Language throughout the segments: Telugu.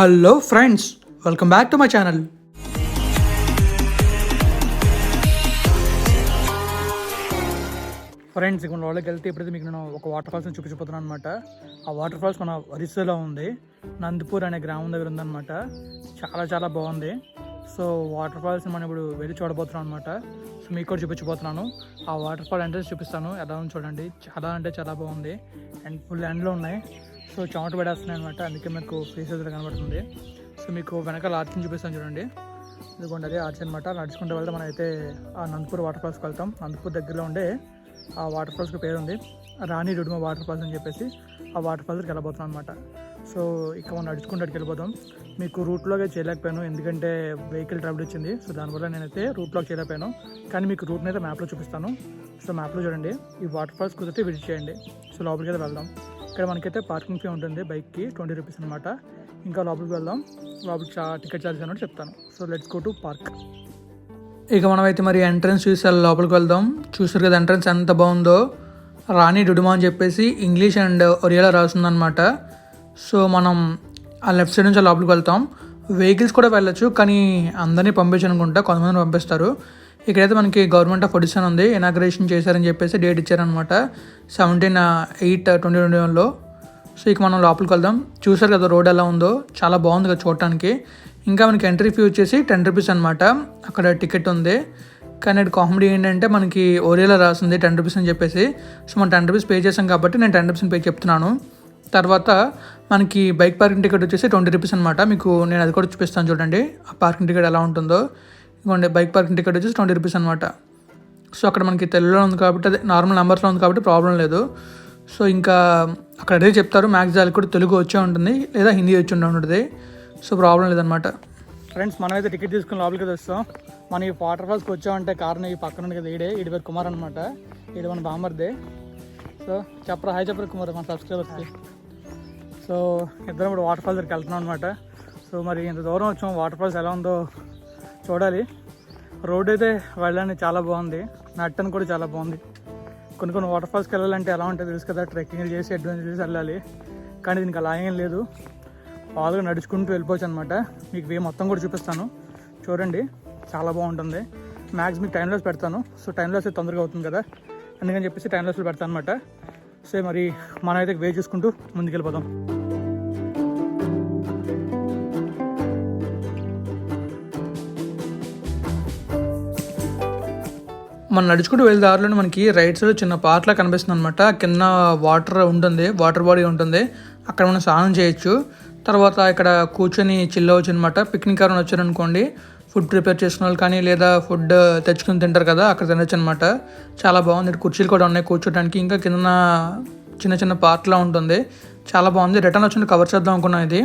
Hello friends welcome back to my channel friends ఇక్కడ వాళ్ళకి వెళ్తే ఇప్పుడైతే మీకు నేను ఒక వాటర్ ఫాల్స్ని చూపించిపోతున్నాను అనమాట ఆ వాటర్ ఫాల్స్ మన ఒరిస్సాలో ఉంది. నందిపూర్ అనే గ్రామం దగ్గర ఉందన్నమాట. చాలా చాలా బాగుంది. సో వాటర్ ఫాల్స్ మనం ఇప్పుడు వెళ్ళి చూడబోతున్నాం అనమాట సో మీకు కూడా చూపించబోతున్నాను. ఆ వాటర్ ఫాల్ ఎంట్రెన్స్ చూపిస్తాను. ఎలా ఉంది చూడండి. చాలా అంటే చాలా బాగుంది. అండ్ ఫుల్ ఎండ్లో ఉన్నాయి. సో చెమట పడేస్తున్నాయి అనమాట అందుకే మీకు ఫేస్ ఎదురు కనబడుతుంది. సో మీకు వెనకాల ఆర్చిని చూపిస్తాను చూడండి. ఇదిగోండి అదే ఆర్చి అనమాట నడుచుకుంటూ వెళ్తే మనం అయితే ఆ నందపూర్ వాటర్ ఫాల్స్కి వెళ్తాం. నందపూర్ దగ్గరలో ఉండే ఆ వాటర్ ఫాల్స్కి పేరు ఉంది. రాణి రుడుమ వాటర్ ఫాల్స్ అని చెప్పేసి ఆ వాటర్ ఫాల్స్కి వెళ్ళబోతున్నాం అనమాట సో ఇక్కడ మనం నడుచుకుంటూ వెళ్ళిపోతాం మీకు రూట్లోకి చేయలేకపోయాను ఎందుకంటే వెహికల్ ట్రబుల్ వచ్చింది. సో దానివల్ల నేనైతే రూట్లోకి చేయలేకపోయాను. కానీ మీకు రూట్ని అయితే మ్యాప్లో చూపిస్తాను. సో మ్యాప్లో చూడండి. ఈ వాటర్ ఫాల్స్ కుదిరితే విజిట్ చేయండి. సో లోపలికి అయితే వెళ్దాం. ఇక్కడ మనకైతే పార్కింగ్ ఫీ ఉంటుంది బైక్కి ట్వంటీ రూపీస్ అనమాట ఇంకా లోపలికి వెళ్దాం. లోపలికి చా టికెట్ ఛార్జ్ అని చెప్తాను. So let's go to park ఇక మనమైతే మరి ఎంట్రన్స్ చూసి లోపలికి వెళ్దాం. చూసారు కదా ఎంట్రన్స్ ఎంత బాగుందో? రాణి డుడుమా అని చెప్పేసి ఇంగ్లీష్ అండ్ ఒరియాలో రాస్తుందనమాట సో మనం ఆ లెఫ్ట్ సైడ్ నుంచి లోపలికి వెళ్తాం. వెహికల్స్ కూడా వెళ్ళొచ్చు కానీ అందరినీ పంపించనుకుంటా. కొంతమంది పంపిస్తారు. ఇక్కడైతే మనకి గవర్నమెంట్ ఆఫ్ ఒడిశా ఉంది. ఇనాగ్రేషన్ చేశారని చెప్పేసి డేట్ ఇచ్చారనమాట సెవెంటీన్ ఎయిట్ ట్వంటీ ట్వంటీ వన్లో సో ఇక మనం లోపలికి వెళ్దాం. చూసారు కదా రోడ్ ఎలా ఉందో? చాలా బాగుంది కదా చూడటానికి. ఇంకా మనకి ఎంట్రీ ఫీ వచ్చేసి టెన్ రూపీస్ అనమాట అక్కడ టికెట్ ఉంది. కానీ అది కామెడీ ఏంటంటే మనకి ఓరియాలో రాసింది టెన్ రూపీస్ అని చెప్పేసి. సో మనం టెన్ రూపీస్ పే చేసాం కాబట్టి నేను టెన్ రూపీస్ పే చెప్తున్నాను. తర్వాత మనకి బైక్ పార్కింగ్ టికెట్ వచ్చేసి ట్వంటీ రూపీస్ అనమాట మీకు నేను అది కూడా చూపిస్తాను చూడండి. ఆ పార్కింగ్ టికెట్ ఎలా ఉంటుందో. ఇదిగోండి బైక్ పార్కింగ్ టికెట్ వచ్చేసి ట్వంటీ రూపీస్ అనమాట సో అక్కడ మనకి తెలుగులో ఉంది కాబట్టి అదే నార్మల్ నెంబర్స్లో ఉంది కాబట్టి ప్రాబ్లం లేదు. సో ఇంకా అక్కడ అదే చెప్తారు మ్యాక్స్ దానికి కూడా తెలుగు వచ్చే ఉంటుంది లేదా హిందీ వచ్చి ఉంటుంది. సో ప్రాబ్లం లేదనమాట ఫ్రెండ్స్ మనమైతే టికెట్ తీసుకుని లోపలికి వస్తాం మన ఈ వాటర్ ఫాల్స్కి వచ్చామంటే కారణం ఈ పక్కన ఉంది కదా ఈడే ఈడి పేరు కుమార్ అనమాట ఈడు మన బామ్మర్దే. సో చెప్పరా హాయ్ చెప్పరా కుమార్ మన సబ్స్క్రైబర్స్కి సో ఇద్దరం ఇప్పుడు వాటర్ ఫాల్స్ దగ్గరికి వెళ్తున్నాం అనమాట సో మరి ఇంత దూరం వచ్చాం వాటర్ ఫాల్స్ ఎలా ఉందో చూడాలి. రోడ్ అయితే వెళ్ళడానికి చాలా బాగుంది. నట్టని కూడా చాలా బాగుంది. కొన్ని కొన్ని వాటర్ ఫాల్స్కి వెళ్ళాలంటే ఎలా ఉంటుంది తెలుసు కదా. ట్రెక్కింగ్ చేసి అడ్వెంచర్ చేసి వెళ్ళాలి. కానీ దీనికి అలా ఏం లేదు. బాగా నడుచుకుంటూ వెళ్ళిపోవచ్చు అనమాట మీకు వే మొత్తం కూడా చూపిస్తాను. చూడండి. చాలా బాగుంటుంది. మ్యాక్స్ మీకు టైం లాస్ పెడతాను. సో టైం లాస్ అయితే తొందరగా అవుతుంది కదా. అందుకని చెప్పేసి టైం లాస్లో పెడతాను అనమాట సో మరి మనం అయితే వే చూసుకుంటూ ముందుకెళ్ళిపోదాం. మనం నడుచుకుంటూ వెళ్ళే దారిలో మనకి రైట్ సైడ్ చిన్న పార్క్లా కనిపిస్తుంది అనమాట కింద వాటర్ ఉంటుంది వాటర్ బాడీ ఉంటుంది. అక్కడ మనం స్నానం చేయొచ్చు. తర్వాత ఇక్కడ కూర్చొని చిల్ అవ్వచ్చు అనమాట పిక్నిక్ ఎవరైనా వచ్చారనుకోండి ఫుడ్ ప్రిపేర్ చేసుకున్న వాళ్ళు కానీ లేదా ఫుడ్ తెచ్చుకుని తింటారు కదా అక్కడ తినొచ్చు అనమాట చాలా బాగుంది. కుర్చీలు కూడా ఉన్నాయి కూర్చోడానికి ఇంకా కింద చిన్న చిన్న పార్క్లా ఉంటుంది. చాలా బాగుంది. రిటర్న్ వచ్చి కవర్ చేద్దాం అనుకున్నాం ఇది.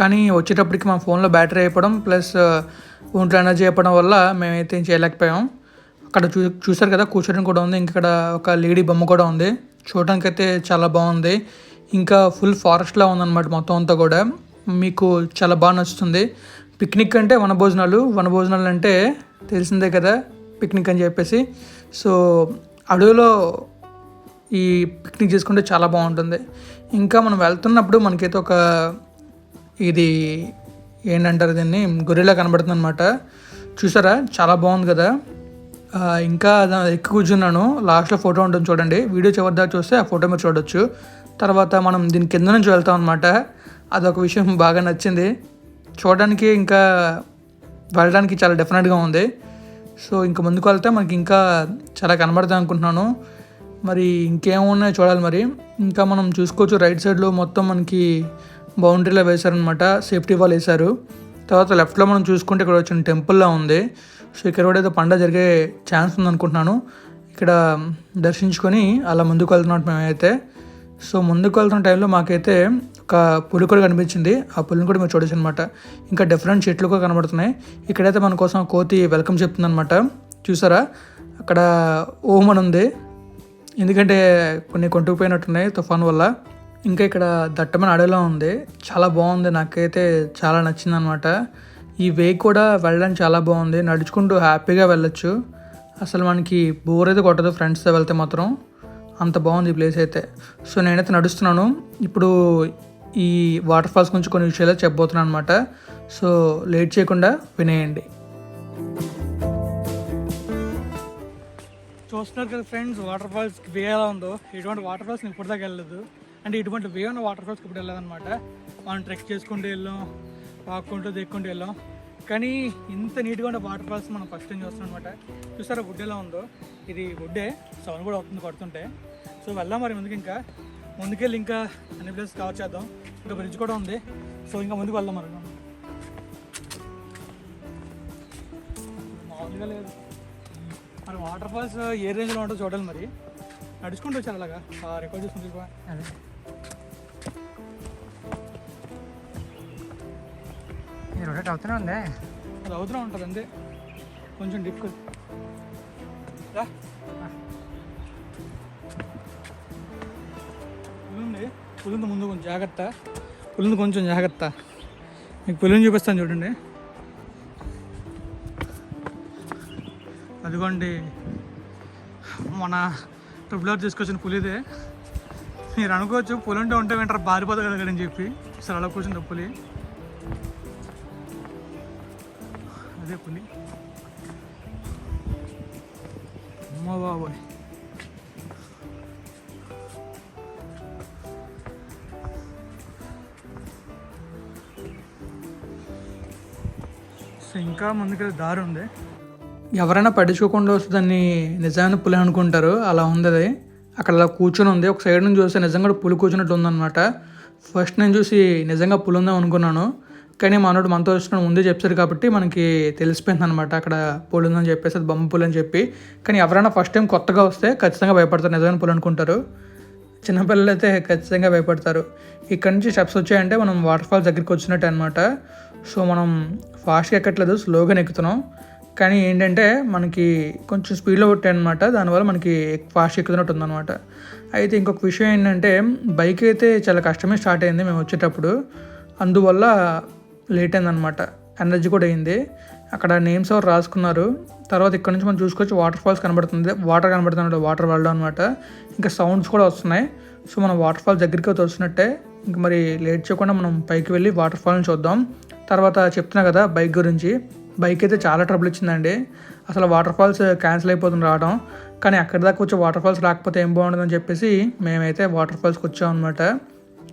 కానీ వచ్చేటప్పటికి మా ఫోన్లో బ్యాటరీ అయిపోవడం ప్లస్ ఒంట్లో ఎనర్జీ అయిపోవడం వల్ల మేమైతే చేయలేకపోయాం. అక్కడ చూ చూసారు కదా కూర్చోడం కూడా ఉంది. ఇంకా ఇక్కడ ఒక లేడీ బొమ్మ కూడా ఉంది. చూడడానికి అయితే చాలా బాగుంది. ఇంకా ఫుల్ ఫారెస్ట్లా ఉందన్నమాట మొత్తం అంతా కూడా. మీకు చాలా బాగా నచ్చుతుంది. పిక్నిక్ అంటే వనభోజనాలు. వనభోజనాలు అంటే తెలిసిందే కదా పిక్నిక్ అని చెప్పేసి. సో అడవిలో ఈ పిక్నిక్ చేసుకుంటే చాలా బాగుంటుంది. ఇంకా మనం వెళ్తున్నప్పుడు మనకైతే ఒక ఇది ఏంటంటారు దీన్ని? గొర్రెలా కనబడుతుంది అనమాట చూసారా? చాలా బాగుంది కదా. ఇంకా ఎక్కి కూర్చున్నాను. లాస్ట్లో ఫోటో ఉంటుంది చూడండి. వీడియో చివరి దాకా చూస్తే ఆ ఫోటో మీరు చూడొచ్చు. తర్వాత మనం దీని కింద నుంచి వెళ్తాం అనమాట అదొక విషయం బాగా నచ్చింది. చూడడానికి ఇంకా వెళ్ళడానికి చాలా డెఫినెట్గా ఉంది. సో ఇంకా ముందుకు వెళ్తే మనకి ఇంకా చాలా కనబడతాయి అనుకుంటున్నాను. మరి ఇంకేమున్నాయో చూడాలి మరి. ఇంకా మనం చూసుకోవచ్చు రైట్ సైడ్లో మొత్తం మనకి బౌండరీలో వేశారనమాట సేఫ్టీ వాల్ వేశారు. తర్వాత లెఫ్ట్లో మనం చూసుకుంటే ఇక్కడ వచ్చిన టెంపుల్లా ఉంది. సో ఇక్కడ కూడా ఏదో పండగ జరిగే ఛాన్స్ ఉందనుకుంటున్నాను. ఇక్కడ దర్శించుకొని అలా ముందుకు వెళ్తున్నాం మేమైతే. సో ముందుకు వెళ్తున్న టైంలో మాకైతే ఒక పులి కూడా కనిపించింది. ఆ పులిని కూడా మీరు చూడొచ్చు అనమాట ఇంకా డిఫరెంట్ చెట్లు కూడా కనబడుతున్నాయి. ఇక్కడైతే మన కోసం కోతి వెల్కమ్ చెప్తుంది అనమాట చూసారా? అక్కడ ఓం అని ఉంది. ఎందుకంటే కొన్ని కొంటుకుపోయినట్టున్నాయి తుఫాన్ వల్ల. ఇంకా ఇక్కడ దట్టమైన అడవిలో ఉంది. చాలా బాగుంది. నాకైతే చాలా నచ్చింది అనమాట ఈ వే కూడా వెళ్ళడానికి చాలా బాగుంది. నడుచుకుంటూ హ్యాపీగా వెళ్ళొచ్చు. అసలు మనకి బోర్ అయితే కొట్టదు ఫ్రెండ్స్తో వెళ్తే మాత్రం. అంత బాగుంది ఈ ప్లేస్ అయితే. సో నేనైతే నడుస్తున్నాను. ఇప్పుడు ఈ వాటర్ ఫాల్స్ గురించి కొన్ని విషయాలు చెప్పబోతున్నాను అనమాట సో లేట్ చేయకుండా వినేయండి. చూస్తున్నారు కదా ఫ్రెండ్స్ వాటర్ ఫాల్స్ వే ఎలా ఉందో. ఇటువంటి వాటర్ ఫాల్స్ ఇప్పుడు దాకా వెళ్ళలేదు. అంటే ఇటువంటి వే ఉన్న వాటర్ ఫాల్స్కి ఇప్పుడు వెళ్ళదన్నమాట మనం ట్రెక్ చేసుకుంటూ వెళ్ళాం. పాక్కుంటూ దిక్కుంటూ వెళ్ళాం. కానీ ఇంత నీట్గా ఉండే వాటర్ ఫాల్స్ మనం ఫస్ట్ టైం చూస్తాం అనమాట చూసారా వుడ్ ఎలా ఉందో? ఇది వుడ్డే సౌండ్ కూడా అవుతుంది పడుతుంటే. సో వెళ్దాం మరి ముందుకు ఇంకా. ముందుకెళ్ళి ఇంకా అన్ని ప్లేస్ కవర్ చేద్దాం. ఇంకా బ్రిడ్జ్ కూడా ఉంది. సో ఇంకా ముందుకు వెళ్దాం మరి. మామూలుగా లేదు. మరి వాటర్ ఫాల్స్ ఏ రేంజ్లో ఉంటుందో చూడాలి మరి. నడుచుకుంటూ వచ్చారు అలాగా. రికార్డ్ చేసుకుంటూ రొటేట్ అవుతూనే ఉందే. అది అవుతూనే ఉంటుంది అంతే కొంచెం డిఫికల్ట్ రా. పులుంది పులుంది ముందు కొంచెం జాగ్రత్త. పులుంది కొంచెం జాగ్రత్త. మీకు పులిని చూపిస్తాను చూడండి. అదిగోండి. మన ట్రిపులర్ తీసుకొచ్చిన పులిదే. మీరు అనుకోవచ్చు పులి ఉంటే ఉంటే వింటారు బారిపోతుంది కదా అని చెప్పి. అసలు అలా కూర్చుంది పులి. అదే పులి అమ్మ బాబోయ్ సో ఇంకా ముందుకు దారి ఉంది. ఎవరైనా పట్టించుకోకుండా వస్తే దాన్ని నిజమైన పులి అనుకుంటారు. అలా ఉంది అది. అక్కడ అలా కూర్చొని ఉంది. ఒక సైడ్ నుంచి చూస్తే నిజంగా పులి కూర్చున్నట్టు ఉందన్నమాట. ఫస్ట్ నేను చూసి నిజంగా పులి ఉందాం అనుకున్నాను. కానీ మనోడు మనతో వచ్చిన ముందే చెప్పారు కాబట్టి మనకి తెలిసిపోయింది అనమాట అక్కడ పులి ఉందని చెప్పేసి అది బొమ్మ పూలు అని చెప్పి. కానీ ఎవరైనా ఫస్ట్ టైం కొత్తగా వస్తే ఖచ్చితంగా భయపడతారు. నిజమైన పులి అనుకుంటారు. చిన్నపిల్లలు అయితే ఖచ్చితంగా భయపడతారు. ఇక్కడ నుంచి స్టెప్స్ వచ్చాయంటే మనం వాటర్ ఫాల్స్ దగ్గరికి వచ్చినట్టు అనమాట సో మనం ఫాస్ట్గా ఎక్కట్లేదు స్లోగా ఎక్కుతున్నాం. కానీ ఏంటంటే మనకి కొంచెం స్పీడ్లో కొట్టాయి అనమాట దానివల్ల మనకి ఫాస్ట్ ఎక్కుతున్నట్టు ఉందన్నమాట అయితే ఇంకొక విషయం ఏంటంటే బైక్ అయితే చాలా కష్టమే స్టార్ట్ అయింది మేము వచ్చేటప్పుడు. అందువల్ల లేట్ అయిందనమాట ఎనర్జీ కూడా అయింది. అక్కడ నేమ్స్ ఎవరు రాసుకున్నారు. తర్వాత ఇక్కడ నుంచి మనం చూసుకోవచ్చు వాటర్ ఫాల్స్ కనబడుతుంది. వాటర్ కనబడుతుంది వాటర్ వెళ్ళడం అనమాట ఇంకా సౌండ్స్ కూడా వస్తున్నాయి. సో మనం వాటర్ ఫాల్స్ దగ్గరికి అయితే వస్తున్నట్టే ఇంక మరి లేట్ చేయకుండా మనం పైకి వెళ్ళి వాటర్ ఫాల్ని చూద్దాం. తర్వాత చెప్తున్నా కదా బైక్ గురించి. బైక్ అయితే చాలా ట్రబుల్ ఇచ్చిందండి. అసలు వాటర్ ఫాల్స్ క్యాన్సిల్ అయిపోతుంది రావడం. కానీ అక్కడి దాకా వచ్చి వాటర్ ఫాల్స్ రాకపోతే ఏం బాగుంటుందని చెప్పేసి మేమైతే వాటర్ ఫాల్స్కి వచ్చాం అనమాట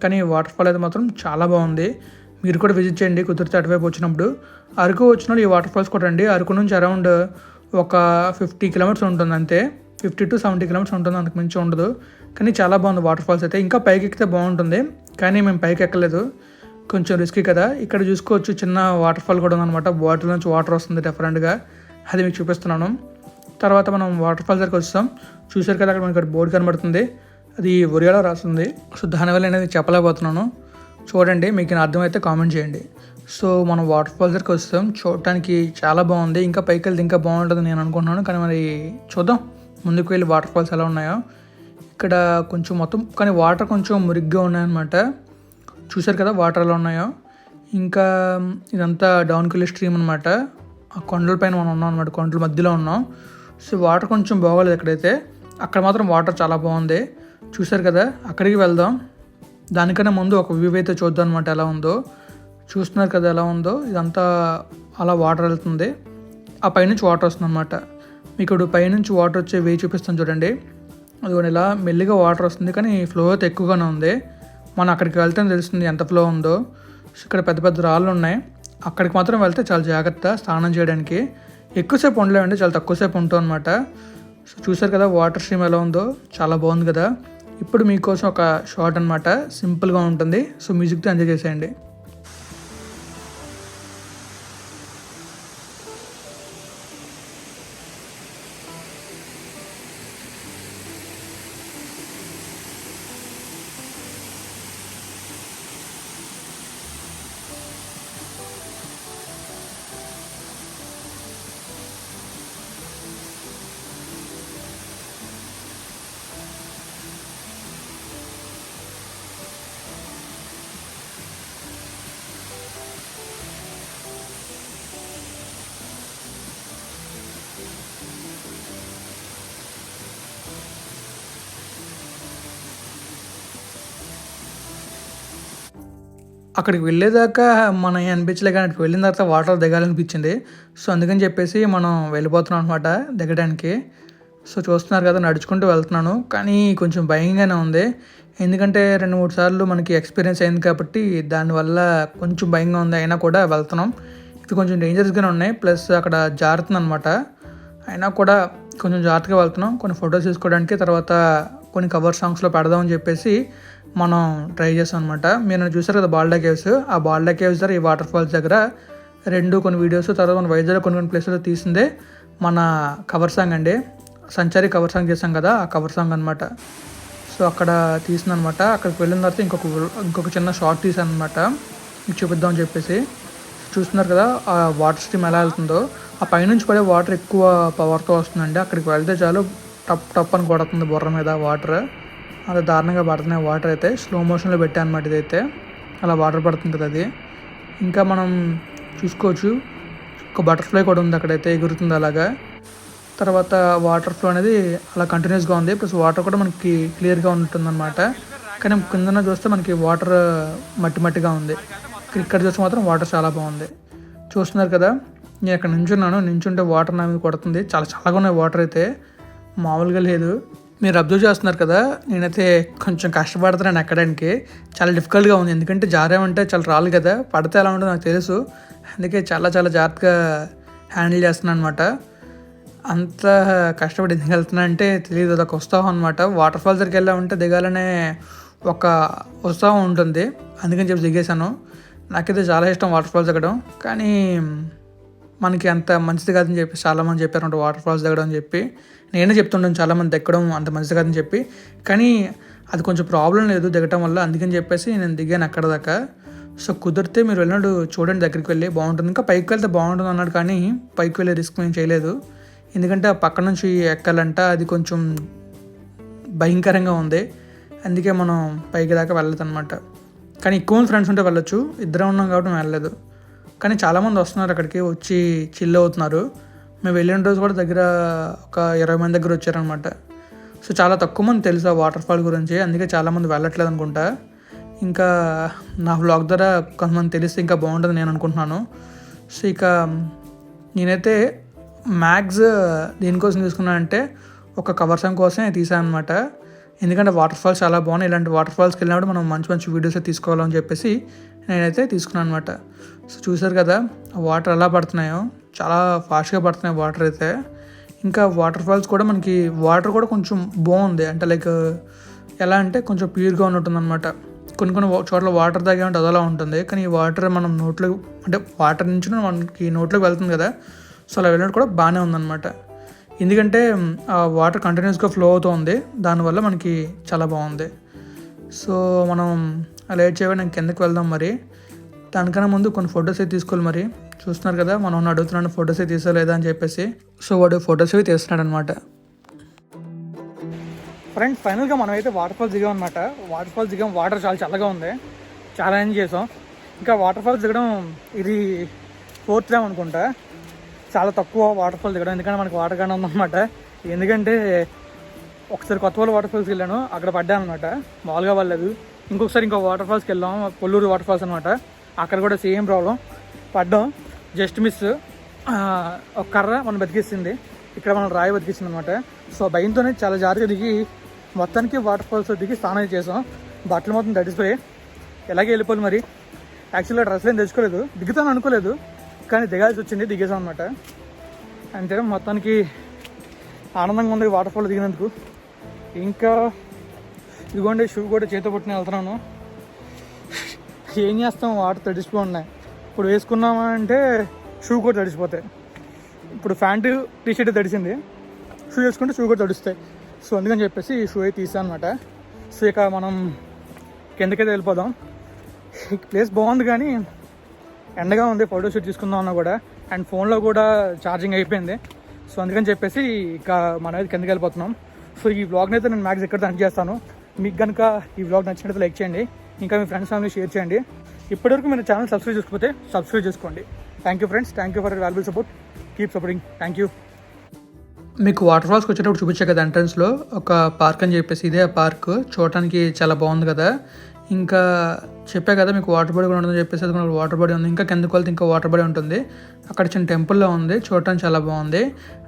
కానీ వాటర్ ఫాల్ అయితే మాత్రం చాలా బాగుంది. మీరు కూడా విజిట్ చేయండి కుదిరితే అటువైపు వచ్చినప్పుడు. అరకు వచ్చిన వాళ్ళు ఈ వాటర్ ఫాల్స్ కూడా అరకు నుంచి అరౌండ్ ఒక ఫిఫ్టీ కిలోమీటర్స్ ఉంటుంది అంతే. ఫిఫ్టీ టు సెవెంటీ కిలోమీటర్స్ ఉంటుంది అంతకు మించి ఉండదు. కానీ చాలా బాగుంది వాటర్ ఫాల్స్ అయితే. ఇంకా పైకి ఎక్కితే బాగుంటుంది. కానీ మేము పైకి ఎక్కలేదు. కొంచెం రిస్కీ కదా. ఇక్కడ చూసుకోవచ్చు చిన్న వాటర్ ఫాల్ కూడా ఉందన్నమాట. బాటిల్ నుంచి వాటర్ వస్తుంది డిఫరెంట్గా అది మీకు చూపిస్తున్నాను. తర్వాత మనం వాటర్ ఫాల్ దగ్గరికి వస్తాం చూసారు కదా అక్కడ మనకి బోర్డు కనబడుతుంది. అది ఒరియాలో రాస్తుంది. సో దానివల్ల అనేది చెప్పలేకపోతున్నాను. చూడండి మీకు అర్థమైతే కామెంట్ చేయండి. సో మనం వాటర్ ఫాల్స్ దగ్గరికి వస్తాం. చూడటానికి చాలా బాగుంది. ఇంకా పైకి వెళ్తే ఇంకా బాగుంటుంది నేను అనుకుంటున్నాను. కానీ మరి చూద్దాం. ముందుకు వెళ్ళి వాటర్ ఫాల్స్ ఎలా ఉన్నాయో. ఇక్కడ కొంచెం మొత్తం కానీ వాటర్ కొంచెం మురిగ్గా ఉన్నాయన్నమాట. చూశారు కదా వాటర్ ఎలా ఉన్నాయో. ఇంకా ఇదంతా డౌన్కి స్ట్రీమ్ అనమాట ఆ కొండల పైన మనం ఉన్నాం అనమాట కొండల మధ్యలో ఉన్నాం. సో వాటర్ కొంచెం బాగోలేదు ఎక్కడైతే. అక్కడ మాత్రం వాటర్ చాలా బాగుంది. చూశారు కదా? అక్కడికి వెళ్దాం. దానికన్నా ముందు ఒక వ్యూ అయితే చూద్దాం అనమాట ఎలా ఉందో. చూస్తున్నారు కదా ఎలా ఉందో. ఇదంతా అలా వాటర్ వెళ్తుంది. ఆ పైనుంచి వాటర్ వస్తుంది అనమాట మీకు ఇప్పుడు పైనుంచి వాటర్ వచ్చే వే చూపిస్తాను చూడండి. అది ఇలా మెల్లిగా వాటర్ వస్తుంది కానీ ఫ్లో అయితే ఎక్కువగానే ఉంది. మనం అక్కడికి వెళ్తే తెలుస్తుంది ఎంత ఫ్లో ఉందో. ఇక్కడ పెద్ద పెద్ద రాళ్ళు ఉన్నాయి. అక్కడికి మాత్రం వెళ్తే చాలా జాగ్రత్త స్నానం చేయడానికి. ఎక్కువసేపు ఉండలేమండి చాలా తక్కువసేపు ఉంటాం అనమాట సో చూసారు కదా వాటర్ స్ట్రీమ్ ఎలా ఉందో. చాలా బాగుంది కదా. ఇప్పుడు మీకోసం ఒక షార్ట్ అనమాట సింపుల్గా ఉంటుంది. సో మ్యూజిక్తో ఎంజాయ్ చేసేయండి. అక్కడికి వెళ్ళేదాకా మనం అనిపించలే కానీ అక్కడికి వెళ్ళిన తర్వాత వాటర్ దిగాలనిపించింది. సో అందుకని చెప్పేసి మనం వెళ్ళిపోతున్నాం అనమాట దిగడానికి. సో చూస్తున్నారు కదా నడుచుకుంటూ వెళ్తున్నాను. కానీ కొంచెం భయంగానే ఉంది. ఎందుకంటే రెండు మూడు సార్లు మనకి ఎక్స్పీరియన్స్ అయింది కాబట్టి దానివల్ల కొంచెం భయంగా ఉంది. అయినా కూడా వెళ్తున్నాం. ఇది కొంచెం డేంజరస్గానే ఉన్నాయి. ప్లస్ అక్కడ జారుతుంది అనమాట అయినా కూడా కొంచెం జాగ్రత్తగా వెళ్తున్నాం. కొన్ని ఫొటోస్ తీసుకోవడానికి తర్వాత కొన్ని కవర్ సాంగ్స్లో పెడదామని చెప్పేసి మనం ట్రై చేసాం అనమాట మీరు చూసారు కదా బాల్డా కేవ్స్? ఆ బాల్డా కేవ్స్ దగ్గర ఈ వాటర్ ఫాల్స్ దగ్గర రెండు కొన్ని వీడియోస్ తర్వాత మన వైజాగ్ కొన్ని కొన్ని ప్లేసులు తీసిందే మన కవర్ సాంగ్ అండి. సంచారి కవర్ సాంగ్ చేసాం కదా ఆ కవర్ సాంగ్ అనమాట సో అక్కడ తీసింది అనమాట అక్కడికి వెళ్ళిన తర్వాత ఇంకొక ఇంకొక చిన్న షార్ట్ తీసాను అనమాట మీకు చూపిద్దామని చెప్పేసి. చూస్తున్నారు కదా ఆ వాటర్ స్ట్రీమ్ ఎలా వెళ్తుందో. ఆ పైనుంచి పడే వాటర్ ఎక్కువ పవర్తో వస్తుందండి. అక్కడికి వెళ్తే చాలు టప్ టప్ అని కొడుతుంది బుర్ర మీద వాటర్ అలా దారుణంగా పడుతున్నాయి వాటర్ అయితే స్లో మోషన్లో పెట్టాను అనమాట ఇదైతే. అలా వాటర్ పడుతుంది కదా అది. ఇంకా మనం చూసుకోవచ్చు. ఒక బటర్ఫ్లై కూడా ఉంది అక్కడైతే ఎగురుతుంది అలాగా. తర్వాత వాటర్ ఫ్లో అనేది అలా కంటిన్యూస్గా ఉంది. ప్లస్ వాటర్ కూడా మనకి క్లియర్గా ఉంటుందన్నమాట. కానీ కిందన చూస్తే మనకి వాటర్ మట్టి మట్టిగా ఉంది. ఇక్కడ చూస్తే మాత్రం వాటర్ చాలా బాగుంది. చూస్తున్నారు కదా నేను అక్కడ నించున్నాను. నించుంటే వాటర్ నా మీద కొడుతుంది. చాలా చల్లగా ఉన్నాయి వాటర్ అయితే. మామూలుగా లేదు. మీరు అబ్జర్వ్ చేస్తున్నారు కదా నేనైతే కొంచెం కష్టపడుతున్నాను ఎక్కడానికి. చాలా డిఫికల్ట్గా ఉంది. ఎందుకంటే జారేమంటే చాలా రాళ్ళు కదా. పడితే ఎలా ఉంటుందో నాకు తెలుసు. అందుకే చాలా చాలా జాగ్రత్తగా హ్యాండిల్ చేస్తున్నాను అనమాట అంత కష్టపడి ఎందుకు వెళ్తున్నా అంటే తెలియదు. అదొక ఉత్సాహం అనమాట వాటర్ ఫాల్స్ దగ్గరికి వెళ్ళామంటే దిగాలనే ఒక ఉత్సాహం ఉంటుంది. అందుకని చెప్పి దిగేశాను. నాకైతే చాలా ఇష్టం వాటర్ ఫాల్స్ దిగడం కానీ మనకి అంత మంచిది కాదని చెప్పి చాలామంది చెప్పారు వాటర్ ఫాల్స్ దిగడం అని చెప్పి. నేనే చెప్తుంటాను చాలామంది దిగడం అంత మంచిది కాదని చెప్పి. కానీ అది కొంచెం ప్రాబ్లం లేదు దిగటం వల్ల అందుకని చెప్పేసి నేను దిగాను అక్కడ దాకా. సో కుదిరితే మీరు వెళ్ళినట్టు చూడండి దగ్గరికి వెళ్ళి బాగుంటుంది. ఇంకా పైకి వెళ్తే బాగుంటుంది అన్నాడు కానీ పైకి వెళ్ళే రిస్క్ మేము చేయలేదు. ఎందుకంటే ఆ పక్క నుంచి ఎక్కాలంట అది కొంచెం భయంకరంగా ఉంది. అందుకే మనం పైకి దాకా వెళ్ళదు అనమాట కానీ ఎక్కువ ఫ్రెండ్స్ ఉంటే వెళ్ళొచ్చు. ఇద్దరం ఉన్నాం కాబట్టి మేము వెళ్ళలేదు. కానీ చాలామంది వస్తున్నారు అక్కడికి వచ్చి చిల్ అవుతున్నారు. మేము వెళ్ళిన రోజు కూడా దగ్గర ఒక ఇరవై మంది దగ్గర వచ్చారనమాట సో చాలా తక్కువ మంది తెలుసు ఆ వాటర్ ఫాల్ గురించి అందుకే చాలామంది వెళ్ళట్లేదు అనుకుంటా. ఇంకా నా వ్లాగ్ ద్వారా కొంతమంది తెలిస్తే ఇంకా బాగుంటుంది నేను అనుకుంటున్నాను. సో ఇక నేనైతే మ్యాక్స్ దేనికోసం తీసుకున్నానంటే ఒక కవర్ కోసం తీసాను అనమాట ఎందుకంటే వాటర్ ఫాల్స్ చాలా బాగున్నాయి. ఇలాంటి వాటర్ ఫాల్స్కి వెళ్ళినప్పుడు మనం మంచి మంచి వీడియోస్ తీసుకోవాలని చెప్పేసి నేనైతే తీసుకున్నాను అనమాట సో చూసారు కదా వాటర్ ఎలా పడుతున్నాయో? చాలా ఫాస్ట్గా పడుతున్నాయి వాటర్ అయితే. ఇంకా వాటర్ ఫాల్స్ కూడా మనకి వాటర్ కూడా కొంచెం బాగుంది. అంటే లైక్ ఎలా అంటే కొంచెం ప్యూర్గా ఉన్నట్టుంది అనమాట కొన్ని కొన్ని చోట్ల వాటర్ తాగేమంటే అదలా ఉంటుంది. కానీ ఈ వాటర్ మనం నోట్లో అంటే వాటర్ నుంచి మనకి నోట్లోకి వెళ్తుంది కదా. సో అలా వెళ్ళినట్టు కూడా బాగానే ఉందన్నమాట. ఎందుకంటే ఆ వాటర్ కంటిన్యూస్గా ఫ్లో అవుతుంది దానివల్ల మనకి చాలా బాగుంది. సో మనం అలా ఏడ్ చేయడం నేను కిందకి వెళ్దాం మరి. దానికన్నా ముందు కొన్ని ఫొటోస్ అయితే తీసుకోవాలి మరి. చూస్తున్నారు కదా మనం అడుగుతున్నాను ఫొటోస్ అయితే తీసా లేదా? అని చెప్పేసి. సో వాడు ఫొటోస్ అవి తీస్తున్నాడు అనమాట ఫ్రెండ్స్ ఫైనల్గా మనం అయితే వాటర్ ఫాల్స్ దిగాం అనమాట వాటర్ ఫాల్స్ దిగాం. వాటర్ చాలా చల్లగా ఉంది. చాలా ఎంజాయ్ చేసాం. ఇంకా వాటర్ ఫాల్స్ దిగడం ఇది ఫోర్త్ టైం అనుకుంటా. చాలా తక్కువ వాటర్ ఫాల్స్ దిగడం. ఎందుకంటే మనకి వాటర్ కానీ ఉందన్నమాట. ఎందుకంటే ఒకసారి కొత్తవాళ్ళు వాటర్ ఫాల్స్కి వెళ్ళాను. అక్కడ పడ్డాను అనమాట మామూలుగా వాళ్ళదు ఇంకొకసారి ఇంకో వాటర్ ఫాల్స్కి వెళ్ళాం. కొల్లూరు వాటర్ ఫాల్స్ అనమాట అక్కడ కూడా సేమ్ ప్రాబ్లం. పడ్డం. జస్ట్ మిస్ ఒక కర్ర మనం బతికిస్తుంది ఇక్కడ మనం రాయి బతికిస్తుంది అనమాట సో భయంతోనే చాలా జాగ్రత్తగా దిగి మొత్తానికి వాటర్ ఫాల్స్ దిగి స్నానం చేసాం. బట్టలు మొత్తం తడిసిపోయి ఎలాగే వెళ్ళిపోవాలి మరి? యాక్చువల్గా డ్రెస్ ఏం తెచ్చుకోలేదు. దిగుతాను అనుకోలేదు. కానీ దిగాల్సి వచ్చింది. దిగేసాం అనమాట. అంతే మొత్తానికి ఆనందంగా ఉంది వాటర్ ఫాల్ దిగినందుకు. ఇంకా ఇదిగోండి షూ కూడా చేతితో పట్టుకుని వెళ్తున్నాను. ఏం చేస్తాం? వాటర్ తడిసిపోతున్నాయి. ఇప్పుడు వేసుకున్నామంటే షూ కూడా తడిసిపోతాయి. ఇప్పుడు ప్యాంటు టీ షర్ట్ తడిసింది. షూ వేసుకుంటే షూ కూడా తడుస్తాయి. సో అందుకని చెప్పేసి ఈ షూ అయితే తీసాను అనమాట సో ఇక మనం కిందకైతే వెళ్ళిపోదాం. ప్లేస్ బాగుంది కానీ ఎండగా ఉంది. ఫోటో షూట్ తీసుకుందాం అన్నా కూడా. అండ్ ఫోన్లో కూడా ఛార్జింగ్ అయిపోయింది. సో అందుకని చెప్పేసి ఇక మనం అయితే కిందకి వెళ్ళిపోతున్నాం. సో ఈ వ్లాగ్ని అయితే నేను మ్యాక్స్ ఎక్కడ ఎండ్ చేస్తాను. మీకు కనుక ఈ వ్లాగ్ నచ్చినట్టు లైక్ చేయండి. ఇంకా మీ ఫ్రెండ్స్ ఫ్యామిలీ షేర్ చేయండి. ఇప్పటివరకు మీరు ఛానల్ సబ్స్క్రైబ్ చేసుకోకపోతే సబ్స్క్రైబ్ చేసుకోండి. Thank you friends thank you for valuable support keep supporting thank you మీకు వాటర్ ఫాల్స్కి వచ్చేటప్పుడు చూపించే కదా ఎంట్రన్స్లో ఒక పార్క్ అని చెప్పేసి ఇదే ఆ పార్క్ చూడటానికి చాలా బాగుంది కదా. ఇంకా చెప్పా కదా మీకు వాటర్ బాడీ కూడా ఉంటుందని చెప్పేసి అది మనకు వాటర్ బాడీ ఉంది. ఇంకా కిందకు వెళ్తే ఇంకా వాటర్ బాడీ ఉంటుంది. అక్కడ చిన్న టెంపుల్లో ఉంది. చూడటానికి చాలా బాగుంది.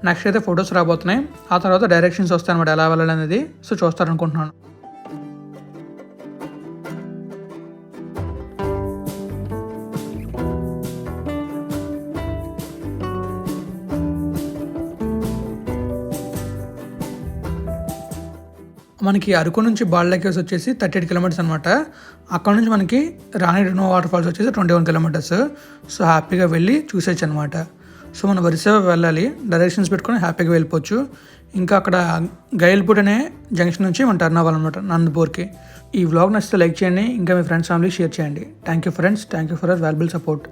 నెక్స్ట్ అయితే ఫొటోస్ రాబోతున్నాయి. ఆ తర్వాత డైరెక్షన్స్ వస్తాయి అనమాట ఎలా వెళ్ళాలనేది. సో చూస్తారనుకుంటున్నాను. మనకి అరకు నుంచి బాల్డా కేవ్స్ వచ్చేసి థర్టీ ఎయిట్ కిలోమీటర్స్ అనమాట అక్కడ నుంచి మనకి రాణి రినో వాటర్ ఫాల్స్ వచ్చేసి ట్వంటీ వన్ కిలోమీటర్స్ సో హ్యాపీగా వెళ్ళి చూసేయచ్చు అనమాట సో మనం వరిసేవ వెళ్ళాలి. డైరెక్షన్స్ పెట్టుకొని హ్యాపీగా వెళ్ళిపోవచ్చు. ఇంకా అక్కడ గైల్పూట్ అనే జంక్షన్ నుంచి మనం టర్న్ అవ్వాలన్నమాట నందపూర్కి. ఈ వ్లాగ్ నచ్చితే లైక్ చేయండి. ఇంకా మీ ఫ్రెండ్స్ ఫ్యామిలీ షేర్ చేయండి. Thank you friends thank you for our valuable support